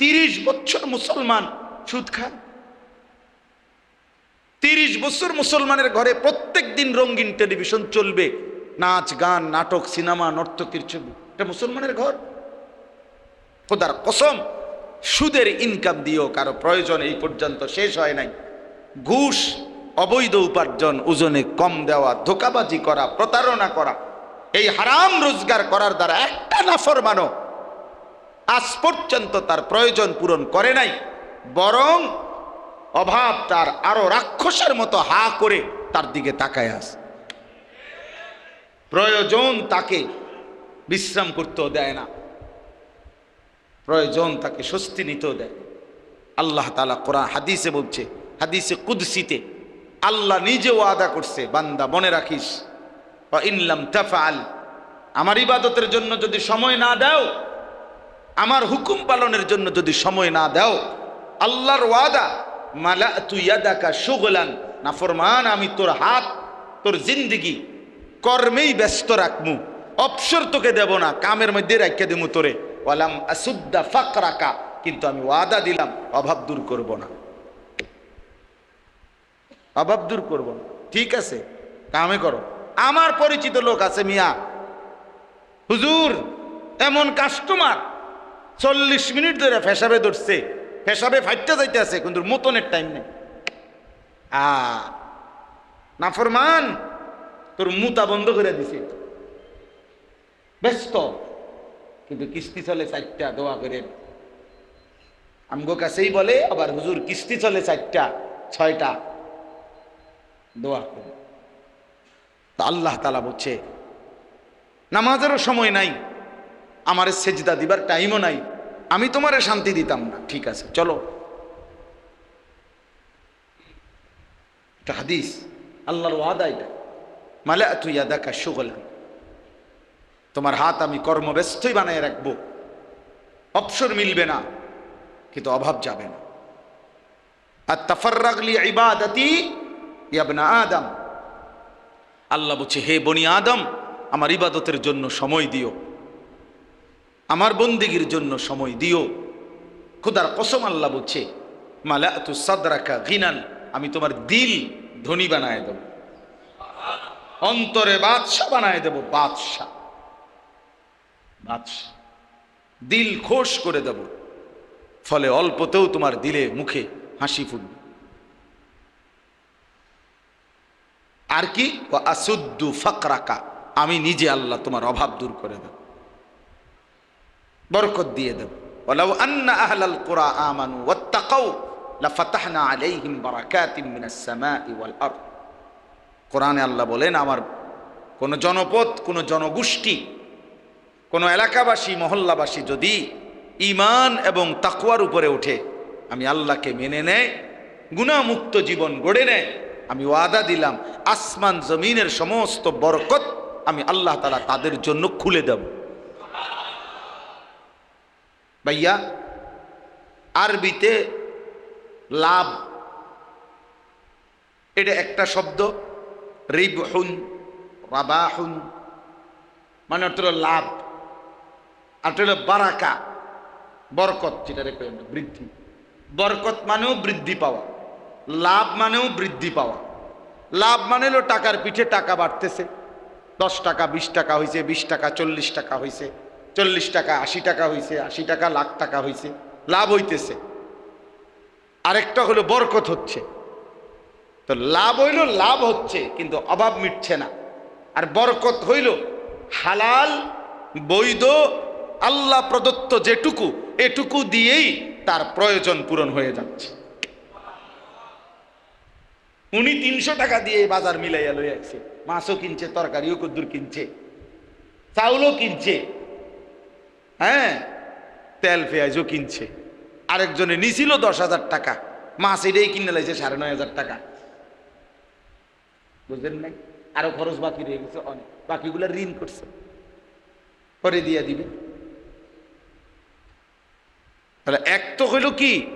তিরিশ বছর মুসলমান সুদ খায়। তিরিশ বছর মুসলমানের ঘরে প্রত্যেক দিন রঙিন টেলিভিশন চলবে, নাচ, গান, নাটক, সিনেমা, নর্তকীর ছবি। এটা মুসলমানের ঘর। খোদার কসম, সুদের ইনকাম দিয়েও কারও প্রয়োজন এই পর্যন্ত শেষ হয় নাই। ঘুষ, অবৈধ উপার্জন, ওজনে কম দেওয়া, ধোকাবাজি করা, প্রতারণা করা, এই হারাম রোজগার করার দ্বারা একটা নাফর মানো আজ পর্যন্ত তার প্রয়োজন পূরণ করে নাই, বরং অভাব তার আরও রাক্ষসের মতো হা করে তার দিকে তাকায় আস প্রয়োজন তাকে বিশ্রাম করতেও দেয় না। প্রয়োজন তাকে স্বস্তি নিতেও দেয়। আল্লাহ তালা কোরআন, হাদিসে বলছে, হাদিসে কুদসিতে, আল্লাহ নিজে ওয়াদা করছে, বান্দা মনে রাখিস ইনলাম তাফাল আমার ইবাদতের জন্য যদি সময় না দাও আমার হুকুম পালনের জন্য যদি সময় না দাও, আল্লাহর ওয়াদা মালা তুই ইয়াদাকা সুগলান না ফরমান আমি তোর হাত, তোর জিন্দিগি কর্মেই ব্যস্ত রাখমু, অবসর তোকে দেব না, কামের মধ্যে রাখিয়ে দেবো তোরে। ওয়ালাম আসুদ্দা ফাক রাখা কিন্তু আমি ওয়াদা দিলাম, অভাব দূর করব না। অভাব দূর করব না। ঠিক আছে, কামে করো। আমার পরিচিত লোক আছে মিয়া। হুজুর, এমন কাস্টমার চল্লিশ মিনিট ধরে ফেসাবে ধরছে। ফেসাবে ফাইটটা যাইতে আছে, কিন্তু মতনের টাইম নেই। আ, নাফরমান, তোর মুতা বন্ধ করে দিছে। ব্যস্ত। কিন্তু কিস্তি চলে চারটা, দোয়া করে আমগো কাছেই বলে, আবার হুজুর কিস্তি চলে চারটা, ছয়টা। দোয়া করে তা আল্লাহ তালা বলছে, নামাজেরও সময় নাই। আমার সেজদা দিবার টাইমও নাই। আমি তোমারে শান্তি দিতাম না। ঠিক আছে, চলো। হাদিস। আল্লাহর ওয়াদা এটা। মালে তুই দেখা সুগল তোমার হাত আমি কর্মব্যস্তই বানায় রাখব। অবসর মিলবে না, কিন্তু অভাব যাবে না। আর তাফাররাগলি ইবাদতি ইয়াবনা আদম। আল্লাহ বলছে, হে বনি আদম, আমার ইবাদতের জন্য সময় দিও। আমার বন্দিগির জন্য সময় দিও। খুদার কসম আল্লাহ বলছে মালা তু সাদরাকা গিনান, আমি তোমার দিল ধনী বানায় দেব। অন্তরে বাদশাহ বানায় দেব, বাদশাহ। বাদশাহ। দিল খোশ করে দেব। ফলে অল্পতেও তোমার দিলে মুখে হাসি ফুটবে। আর কি? আসুদ্দু ফাকরাকা, আমি নিজে আল্লাহ তোমার অভাব দূর করে দেব। বরকত দিয়ে দেব। ওলাউ আন্না আহলাল কুরা আমানু ওয়াত্তাকাউ লাফাতাহনা আলাইহিম বারাকাতিন মিনাস সামাই ওয়াল আরদ। কোরআনে আল্লাহ বলেন, আমার কোন জনপদ, কোন জনগোষ্ঠী, কোনো এলাকাবাসী, মহল্লাবাসী যদি ইমান এবং তাকুয়ার উপরে ওঠে, আমি আল্লাহকে মেনে নেয় গুণামুক্ত জীবন গড়ে নেয় আমি ওয়াদা দিলাম, আসমান, জমিনের সমস্ত বরকত আমি আল্লাহ তালা তাদের জন্য খুলে দেবো। ভাইয়া, আরবিতে লাভ। এটা একটা শব্দ, রিবহুন, রাবাহুন মানে অর্থ লাভ। আর হলো বারাকা, বরকত যেটা রেখে বৃদ্ধি। বরকত মানেও বৃদ্ধি পাওয়া, লাভ মানেও বৃদ্ধি পাওয়া। লাভ মানে টাকার পিঠে টাকা বাড়তেছে, দশ টাকা, বিশ টাকা হয়েছে বিশ টাকা, চল্লিশ টাকা হয়েছে চল্লিশ টাকা, আশি টাকা হয়েছে আশি টাকা, লাখ টাকা হয়েছে লাভ হইতেছে। আরেকটা হলো বরকত হচ্ছে। তো লাভ হইল, লাভ হচ্ছে, কিন্তু অভাব মিটছে না। আর বরকত হইল হালাল, বৈধ, আল্লাহ প্রদত্ত যেটুকু, এটুকু দিয়েই তার প্রয়োজন পূরণ হয়ে যাচ্ছে। উনি তিনশো টাকা দিয়ে বাজার মিলাইয়া লই আসছে মাছও কিনছে, তরকারিও কদ্দুর কিনছে, চাউলও কিনছে। হ্যাঁ তেল পেঁয়াজও কিনছে। আরেকজনে নিছিল দশ হাজার টাকা। মাছ এটাই কিনে লাইছে সাড়ে নয় হাজার টাকা। বুঝলেন নাই? আরও খরচ বাকি রয়ে গেছে অনেক। বাকিগুলো ঋণ করছে। পরে দিয়ে দিবে। তাহলে এক তো হইল কি?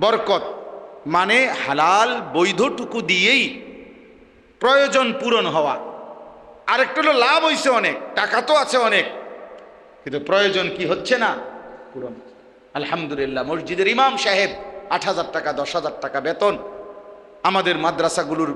বরকত। মানে হালাল বৈধটুকু দিয়েই প্রয়োজন পূরণ হওয়া। আরেকটা হলো লাভ হইছে অনেক, টাকা তো আছে অনেক। কিন্তু প্রয়োজন কি হচ্ছে না? পূরণ। আলহামদুলিল্লাহ, মসজিদের ইমাম সাহেব, আট হাজার টাকা, দশ হাজার টাকা বেতন। আমাদের মাদ্রাসাগুলোর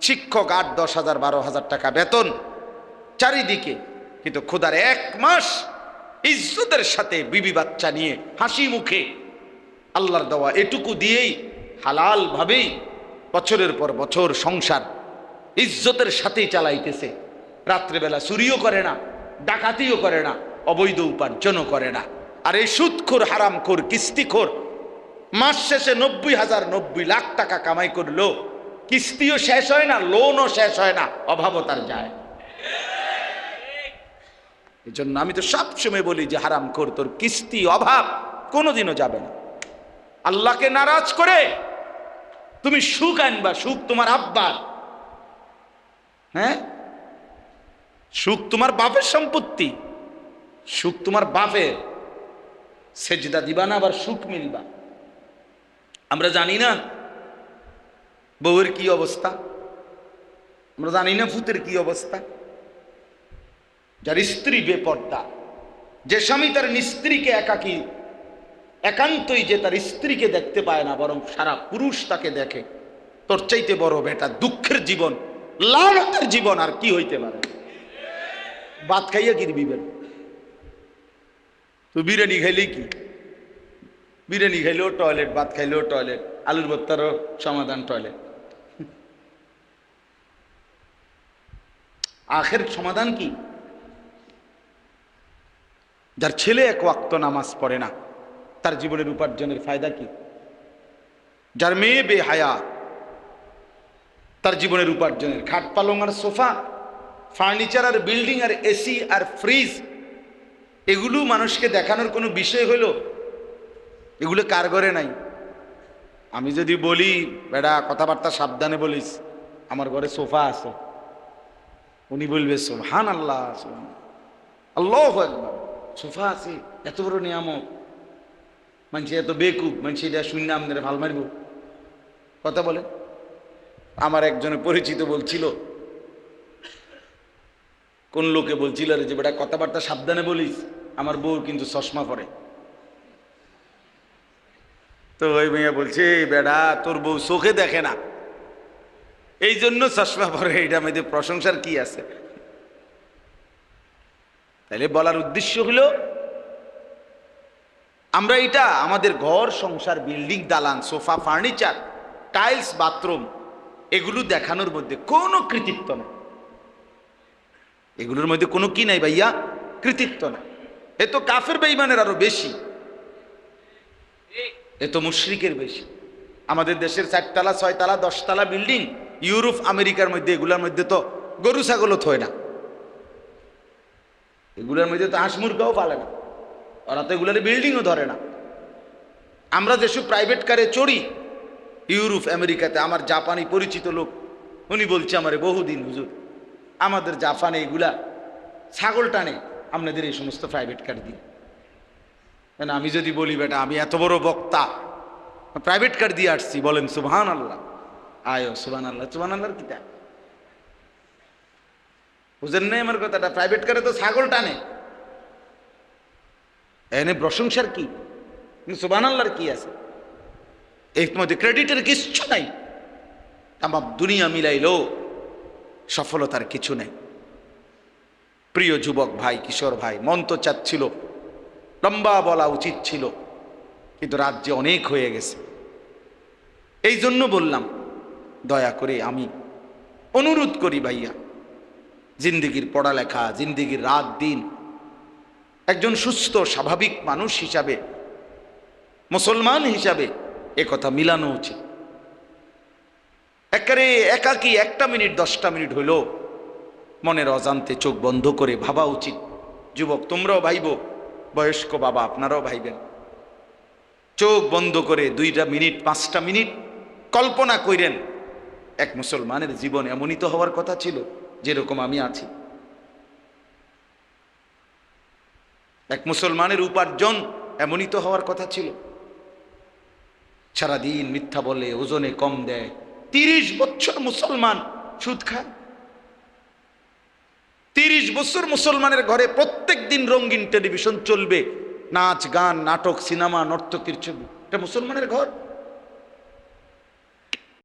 শিক্ষক আট, দশ হাজার, বারো হাজার টাকা বেতন। চারিদিকে, কিন্তু খোদার এক মাস ইজ্জতের সাথে বিবি বাচ্চা নিয়ে হাসি মুখে। আল্লাহর দেওয়া এটুকু দিয়েই, হালাল ভাবেই বছরের পর বছর সংসার ইজ্জতের সাথেই চালাইতেছে। রাত্রেবেলা চুরিও করে না, ডাকাতিও করে না। অবৈধ উপার্জনও করে না। আর এই সুদখোর, হারামখোর, কিস্তিখোর মাস শেষে নব্বই হাজার নব্বই লাখ টাকা কামাই করল কিস্তিও শেষ হয় না লোনও শেষ হয় না, অভাবও তার যায়। এই জন্য আমি তো সবসময় বলি যে হারাম খোর তোর কিস্তি অভাব কোনোদিনও যাবে না। আল্লাহকে নারাজ করে তুমি সুখ আনবা, সুখ তোমার আব্বার। হ্যাঁ? সুখ তোমার বাপের সম্পত্তি। সুখ তোমার বাপের সেজদা দিবা না, আবার সুখ মিলবা। আমরা জানি না বউয়ের কি অবস্থা। আমরা জানি না ভূতের কি অবস্থা। যার স্ত্রী বেপর্দা। যে স্বামী তার স্ত্রীকে একাকী, একান্তই যে তার স্ত্রীকে দেখতে পায় না, বরং সারা পুরুষ তাকে দেখে। তোর চাইতে বড় বেটা, দুঃখের জীবন, লালতের জীবন আর কি হইতে পারে? ভাত খাইয়া কি তুই বিরিয়ানি খাইলেই কি? বিরিয়ানি খাইলেও টয়লেট ভাত খাইলেও টয়লেট আলুর ভর্তারও সমাধান টয়লেট আখের সমাধান কি? যার ছেলে এক ওয়াক্ত নামাজ পড়ে না, তার জীবনের উপার্জনের ফায়দা কি? যার মেয়ে বেহায়া তার জীবনের উপার্জনের খাট পালং আর সোফা, ফার্নিচার আর বিল্ডিং আর এসি আর ফ্রিজ এগুলো মানুষকে দেখানোর কোনো বিষয় হলো? এগুলো কার ঘরে নাই? আমি যদি বলি, বেড়া, কথাবার্তা সাবধানে বলিস, আমার ঘরে সোফা আছে। উনি বলবে সোহান আল্লাহ। আল্লাহ সোফা আছে, এত বড় নিয়ামক মানুষ এত বেকুব, মানুষ এটা শূন্য আমাদের ভালো মারব। কথা বলে। আমার একজনে পরিচিত বলছিল, কোন লোকে বলছিল রে যে বেটা কথাবার্তা সাবধানে বলিস। আমার বউ কিন্তু চশমা পরে। তো ওই মেয়ে বলছে, "এই বেটা, তোর বউ চোখে দেখে না। এই জন্য চশমা পরে এটা মেয়েদের প্রশংসার কি আছে? তাহলে বলার উদ্দেশ্য হলো, আমরা এটা আমাদের ঘর, সংসার, বিল্ডিং, দালান, সোফা, ফার্নিচার, টাইলস, বাথরুম, এগুলো দেখানোর মধ্যে কোনো কৃতিত্ব নেই। এগুলোর মধ্যে কোনো কি নাই ভাইয়া? কৃতিত্ব নাই। এ তো কাফের বেইমানের আরও বেশি। এ তো মুশ্রিকের বেশি। আমাদের দেশের চারতলা, ছয়তলা, দশতলা বিল্ডিং ইউরোপ, আমেরিকার মধ্যে, এগুলোর মধ্যে তো গরু ছাগলও থয় না। এগুলোর মধ্যে তো হাঁস মুরগাও পালে না। ওরা তো এগুলোর বিল্ডিংও ধরে না। আমরা যেসব প্রাইভেট কারে চড়ি, ইউরোপ, আমেরিকাতে, আমার জাপানি পরিচিত লোক, উনি বলছে আমারে বহুদিন, হুজুর, আমাদের জাপানে এগুলা ছাগল টানে। আপনাদের এই সমস্ত প্রাইভেট কার দিয়ে। কেন আমি যদি বলি, বেটা, আমি এত বড় বক্তা প্রাইভেট কার দিয়ে আসছি। বলেন সুবহান আল্লাহ আয় সুবহান আল্লাহ সুবহান আল্লাহর কিতা বুঝেন নাই আমার কথাটা? প্রাইভেট কারে তো ছাগল টানে। এনে প্রশংসার কি? সুবহান আল্লাহর কি আছে? এর মধ্যে ক্রেডিটের কিচ্ছু নাই। আমার দুনিয়া মিলাইলো সফলতার কিছু নেই। প্রিয় যুবক ভাই, কিশোর ভাই, মন তো চাচ্ছিল, লম্বা বলা উচিত ছিল, কিন্তু রাজ্যে অনেক হয়ে গেছে। এই জন্য বললাম, দয়া করে আমি অনুরোধ করি ভাইয়া, জিন্দিগির পড়ালেখা, জিন্দিগির রাত দিন, একজন সুস্থ, স্বাভাবিক মানুষ হিসাবে, মুসলমান হিসাবে এ কথা মিলানো উচিত। একারে একাকি একটা মিনিট, দশটা মিনিট হইল মনের অজান্তে চোখ বন্ধ করে ভাবা উচিত। যুবক, তোমরাও ভাইব। বয়স্ক বাবা, আপনারাও ভাইবেন। চোখ বন্ধ করে দুইটা মিনিট, পাঁচটা মিনিট কল্পনা কইরেন। এক মুসলমানের জীবন এমনই তো হওয়ার কথা ছিল, যেরকম আমি আছি। এক মুসলমানের উপার্জন এমনই তো হওয়ার কথা ছিল। সারাদিন মিথ্যা বলে ওজনে কম দেয়। তিরিশ বছর মুসলমান সুদ খায়। তিরিশ বছর মুসলমানের ঘরে প্রত্যেক দিন রঙিন টেলিভিশন চলবে, নাচ, গান, নাটক, সিনেমা, নর্তকীর ছবি। এটা মুসলমানের ঘর।